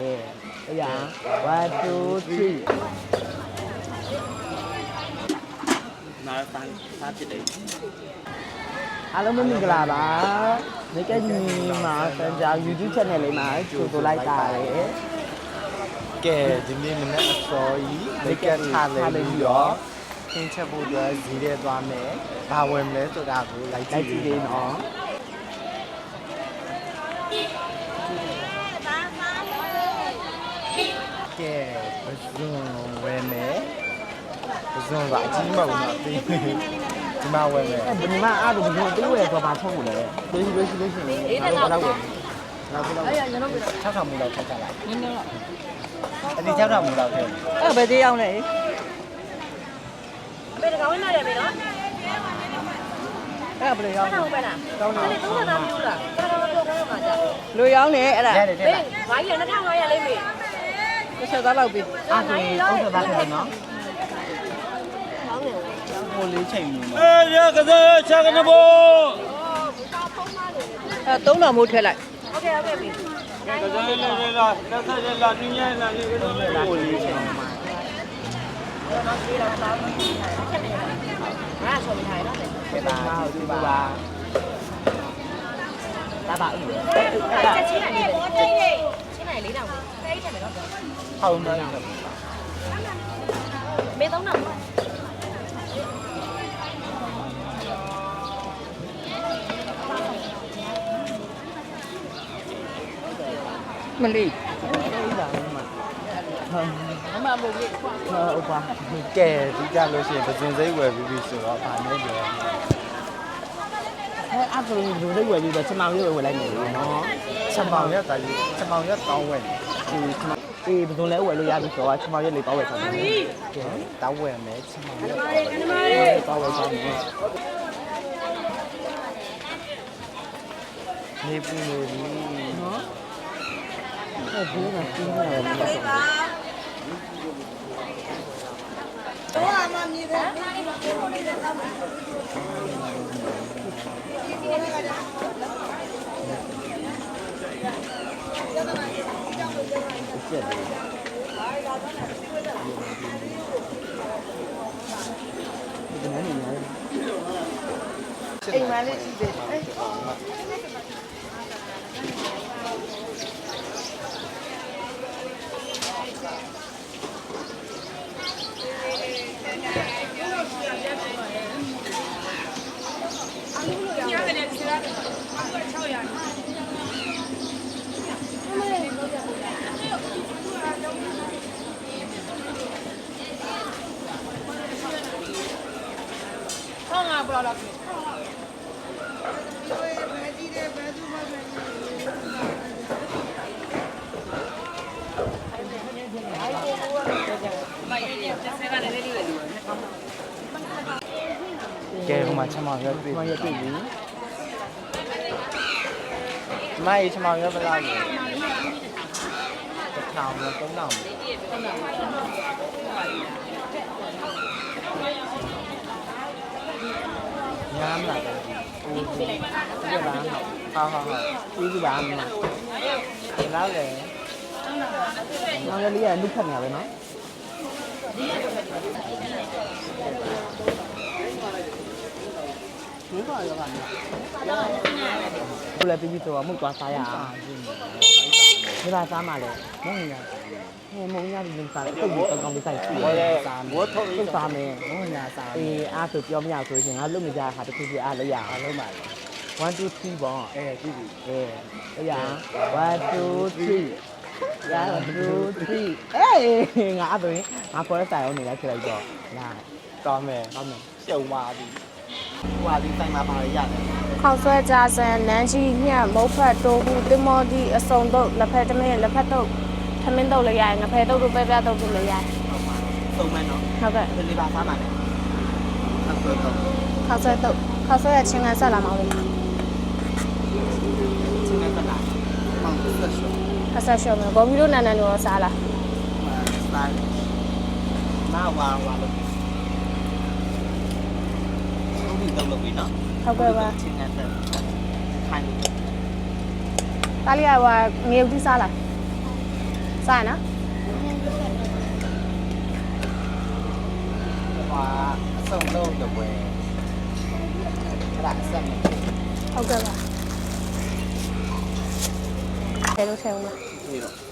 အေးရ1 2 3နာတန်းစားဖြစ်တယ်အားလုံးပဲမင်္ဂလာပါနေကညီမှာစံကြောင် YouTube channel လေးမှာကြိုဆိုလိုက်တာလေကဲဒီနေ့မနေ့အစောကြီးလက်ကထားလေပြီးတော့ခင်းချက်ဖို့အတွက်ဈေးထဲသွားမယ်။ဘာဝယ်မလဲဆိုတာကိုလိုက်ကြလိုက်ည့်ကြည့်လေးနော်ကဲ ပဇွန်ဝယ်မယ်ပဇွန်ကအကြီးမဟုတ်တော့ပြီးဒီမှာဝယ်မယ်အဲ့ဒီမှာအားလုံးဘယ်လိုတိုးဝယ်တော့မှာထုတ်လို့လဲတွေးလို့ရှိလို့ရှိရင်အေးတော့တော့ဝယ်နောက်တော့အဲ့ရညလုံးပြတော့၆ထောင်မူလောက်ထပ်ကြလိုက်နည်းနည်းတော့အဒီ၆ထောင်မူလောက်ထည့်အဲ့ဘယ်သေးအောင်လဲဘယ်တကောင်ဝင်လာတယ်မေနော်အဲ့ဘယ်လိုရောင်းဟုတ်ပဲလားတောင်းတယ်30တောင်းမျိုးလားတော်တော်ပြောကောင်းမှာကြာလိုရောင်းနေအဲ့ဒါရတယ်တဲ့ဘေးဘာကြီးလဲ2500လေးမေ တစ်ချက်သားလောက်ပေးအဲ့ဒါ30သားခင်နော်ဟိုလေးချိန်နေအေးရကစားချက်ကနဘောအဲသုံးတော်မိုးထွက်လိုက်ဟုတ်ကဲ့ဟုတ်ကဲ့ပြီကစားလေးလေးလားလက်ဆက်လေးလားနင်းရဲလားလေးကစားလေးဟိုလေးချိန်မှာနော်ဒီတော့တော့ချက်နေရတယ်ငါဆိုမိထိုင်တော့တယ်ပါဒီပါလာပါဦးချက်ချင်းနဲ့ဘောတိတ်လေးချင်းနဲ့လေးတောင် ပဇွန်စိတ်ဝယ်ပြီးပြီဆိုတော့ဗာနဲ့ပြောအဲ့အကူလူတွေဝယ်ပြီးတော့ချမောင်လေးဝယ်လိုက်နေတယ်နော်ချက်မောင်ရက်တာကြီးချက်မောင်ရက်တောင်းဝယ်ဒီချမောင်အေးဘယ်လိုလဲဝယ်လို့ရပြီဆိုတော့ချမောင်လေးလေးတော့ဝယ်ဆောင်တယ်ကဲတောင်းဝယ်မယ်ချက်မောင်ရက်တော့ဝယ်ဆောင်တယ်နေပူနေပြီနော်အဲ့ဒီကပြင်းနေတယ်ကျက်တယ်ဒီနေ့နေရတယ် အိမ်မလေးရှိတယ်အဲ့ဒီရတယ်လေဒီရတယ်600 Kể không mà chăm mỏi ra tùy Mày tùy lý Mày chăm mỏi ra bây giờ Tập nòng là tống được Tống nòng မ်းလာတယ်ဒီကဘာဟုတ်ဟာဟာဟာဒီကဘာမလားဒီလောက်လေနောင်လေးကနုခတ်နေရပဲနော်ဒီပါရောကနေဘယ်လဲပြီးပြီးတော့မှုသွားစားရအောင်ဒီပါစားမှလဲမဟုတ်ညာ ဟဲ့မုံညာဒီလုံစားတုတ်ပြီးကောင်းလေးဆိုင်ရှိဘောလေစားဘောထုတ်တုတ်စားမယ်ဘောညာစားအေးအားဆိုပြောမရဆိုရင်ငါလုံနေကြတာတစ်ခုစီအားလို့ရအောင်လုံးပါလေ1 2 3ပေါ့အဲကြည့်ပြီအေးအေးရ1 2 3ရာ2 3အေးငါအဲ့ဒါငါခေါ်တဲ့ဆိုင်အောင်နေလိုက်ဖြစ်လိုက်တော့လာတော်မယ်ကောင်းမယ်ရှုံပါပြီဟွာဒီတိုင်မှာပါရရတယ်ခေါက်ဆွဲကြဆန်နန်းကြီးညက်မုတ်ဖတ်တိုးဘူးတင်မောဒီအစုံတော့လက်ဖက်တမင်းလက်ဖက်တော့ ထမင်းတော့လည်းရတယ်ငဖဲတော့တို့ပဲပြတော့လည်းရတယ်သုံးမယ်နော်ဟုတ်ကဲ့ဒီလေးပါစားမှာလေအဲ့ဆိုတော့ခေါက်ဆွဲတော့ခေါက်ဆွဲရချင်းကန်ဆက်လာမောင်းလေးချင်းနဲ့ပတ်လာမောင်ဆက်ရှောအဆက်ရှော့မယ်ဘောမီတို့နန်းနန်းတို့ရောစားလားစားနာဝါဝါလို့ဒီတော့လုပ်ပြီနော်ဟုတ်ကဲ့ပါချင်းနဲ့ဆက်ခိုင်းတားလီကဟိုငေဦးတိစားလားဟ စားနော်ဟာအစုံလုံးတပွဲအဲ့ဒါအဆက်မဖြစ်ဟုတ်ကဲ့ပါဘယ်လိုထဲဦးမလဲဘူးတော့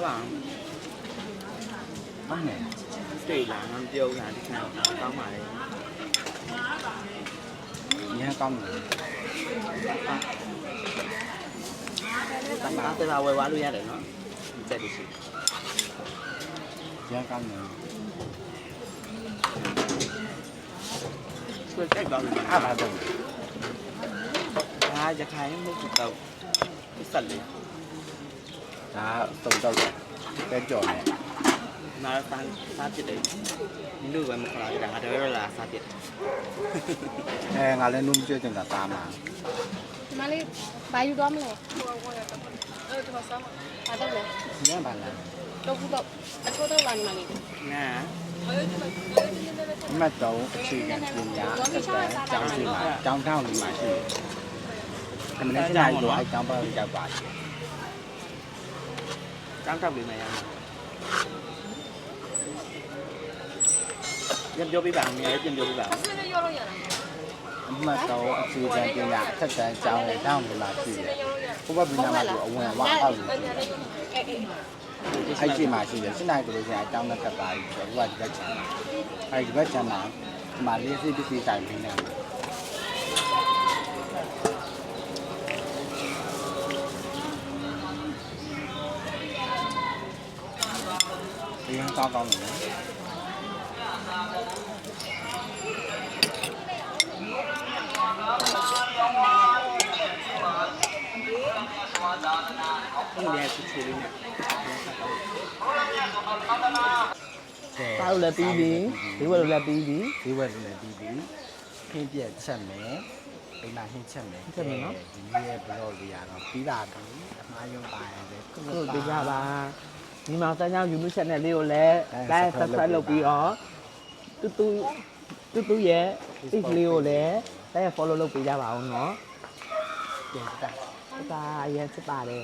စားပါဟုတ်တယ်တွေ့လာငါပြုံးတာဒီချမ်းကောင်းပါလေညံကောင်းတယ်တမန်တရားဝယ်သွားလို့ရတယ်နော်စက်ဒီရှိညံကောင်းတယ်ဆွဲတက်သွားပြီအားပါတော့ဒါရခိုင်မှုတော့စက်လေး ဒါစုံတော့ပဲကြော်နေနားစားစားပြစ်တယ်နင်တို့ပဲမခေါ်ရတာငါတော့ရလာစားပြစ်အဲငါလည်းနုံကျွေးတင်တာသားမှာဒီမလေးဘာယူသွားမလဲအဲဒီမှာစားမှာဘာတော့လဲညံပါလားတော့ဘူးတော့အချိုးတော့လာနေမလေးငါမတ်တော့အခြေခံပညာအသက်ကျောင်းစီမှာကျောင်းတောင်းဒီမှာရှိတယ်ခမနဲ့ကြာတော့အဲကျောင်းပါရောက်ပါရှိ ចောင်းထောက်ပေးမယ်ရမယ်ပြန်ပြောပြပါဦးမယ်ပြန်ပြောပြပါဦးအမှတ်တော့အခြေခံပညာအသက်တန်းကျောင်းနဲ့တောင်းဒီမှာရှိတယ်ဘုဘဘီနာမှာတော့အဝင်ဝါအောက်လို့အဲ့ဒီမှာရှိတယ်စစ်နိုင်ကလေးကအကြောင်းနဲ့ကပ်ပါပြီးတော့ဘုရားဒီဘက်ချမ်းတာအဲ့ဒီဘက်ချမ်းတာဒီမှာလေးစိပစ္စည်းတိုင်ပြီးနေတယ် ဒီဟန်ကောင်းကောင်းနေတယ်ဒီနေ့ချစ်ချစ်လေးနဲ့ကဲစားလို့လည်းပြီးပြီဒီဝက်လို့လည်းပြီးပြီဈေးဝယ်လို့လည်းပြီးပြီခင်းပြက်ချက်မယ်အိမ်မှာဟင်းချက်မယ်ချက်မယ်နော်ဒီနေ့ရဲ့ဘလော့လေးကတော့ပြီးတာပြီအမှားယုံပါရတယ်ခုဟုတ်ပြကြပါ ဒီမှာစမ်းချောင်း YouTube channel လေးကိုလည်း like subscribe လုပ်ပြီးတော့တူတူတူတူရဲ့ page လေးကိုလည်းလိုက် follow လုပ်ပေးကြပါအောင်နော်ပြန်တာဒါအရင်စစ်ပါတယ်